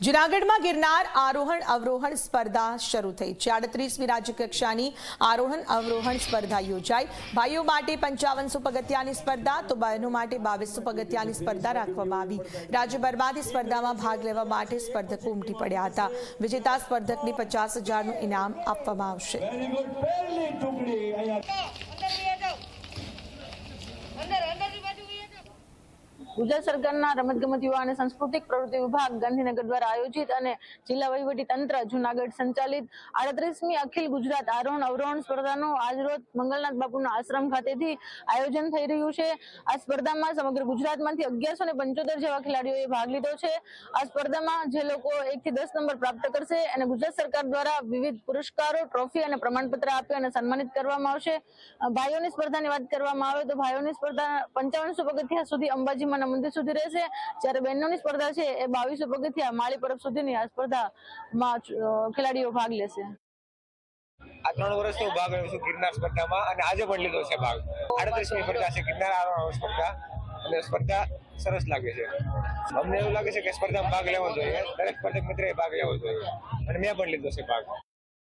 જૂનાગઢમાં ગિરનાર આરોહણ અવરોહણ સ્પર્ધા શરૂ થઈ. છે આડત્રીસમી રાજ્ય કક્ષાની આરોહણ અવરોહણ સ્પર્ધા યોજાઈ. ભાઈઓ માટે પંચાવનસો પગથિયાની સ્પર્ધા, તો બહેનો માટે બાવીસો પગથિયાની સ્પર્ધા રાખવામાં આવી. રાજ્યભરમાંથી સ્પર્ધામાં ભાગ લેવા માટે સ્પર્ધકો ઉમટી પડ્યા હતા. વિજેતા સ્પર્ધકને પચાસ હજારનું ઇનામ આપવામાં આવશે. ગુજરાત સરકારના રમતગમત યુવા અને સાંસ્કૃતિક પ્રવૃત્તિ વિભાગ ગાંધીનગર દ્વારા આયોજિત અને જિલ્લા વહીવટી તંત્ર જુનાગઢ સંચાલિત આડત્રીસમી અખિલ ગુજરાત આરોહણ અવરોહણ સ્પર્ધાનું આજરોજ મંગલનાથ બાપુના આશ્રમ ખાતેથી આયોજન થઈ રહ્યું છે. આ સ્પર્ધામાં સમગ્ર ગુજરાતમાંથી અગિયારસો પંચોતેર જેવા ખેલાડીઓએ ભાગ લીધો છે. આ સ્પર્ધામાં જે લોકો એક થી દસ નંબર પ્રાપ્ત કરશે અને ગુજરાત સરકાર દ્વારા વિવિધ પુરસ્કારો, ટ્રોફી અને પ્રમાણપત્ર આપી અને સન્માનિત કરવામાં આવશે. ભાઈઓની સ્પર્ધાની વાત કરવામાં આવે તો ભાઈઓની સ્પર્ધા પંચાવનસો પગથિયા સુધી અંબાજીમાંના મંદિર સુધી રહેશે. જ્યારે બહેનોની સ્પર્ધા છે એ બાવીસો પગથિયા માળી પરબ સુધીની આ સ્પર્ધામાં ખેલાડીઓ ભાગ લેશે. આ ત્રણ વર્ષ તો ભાગ લેવું છું ગિરનાર સ્પર્ધામાં અને આજે પણ લીધો છે ભાગ. આડત્રીસમી સ્પર્ધા છે ગિરનાર સ્પર્ધા. અને સ્પર્ધા સરસ લાગે છે. અમને એવું લાગે છે કે સ્પર્ધામાં ભાગ લેવો જોઈએ. દરેક સ્પર્ધક મિત્રએ ભાગ લેવો જોઈએ. અને મેં પણ લીધો છે ભાગ.